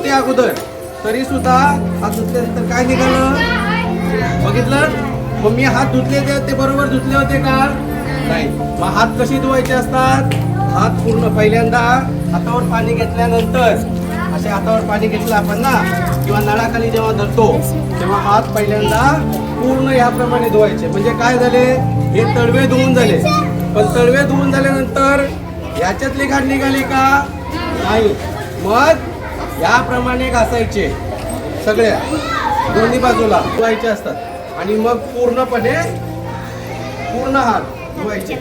होते अगोदर. तरी सुद्धा हात धुतल्यानंतर काय निघालं? बघितलं? मग मी हात धुतले ते बरोबर धुतले होते का? नाही. मग हात कसे धुवायचे असतात? हात पूर्ण पहिल्यांदा हातावर पाणी घेतल्यानंतर असे हातावर पाणी घेतलं आपण ना किंवा नळाखाली जेव्हा धरतो तेव्हा हात पहिल्यांदा पूर्ण याप्रमाणे धुवायचे. म्हणजे काय झाले? हे तळवे धुवून झाले. पण तळवे धुवून झाल्यानंतर याच्यातली घाट निघाली का? नाही. मग याप्रमाणे घासायचे सगळ्या दोन्ही बाजूला धुवायचे असतात. आणि मग पूर्णपणे पूर्ण हात धुवायचे.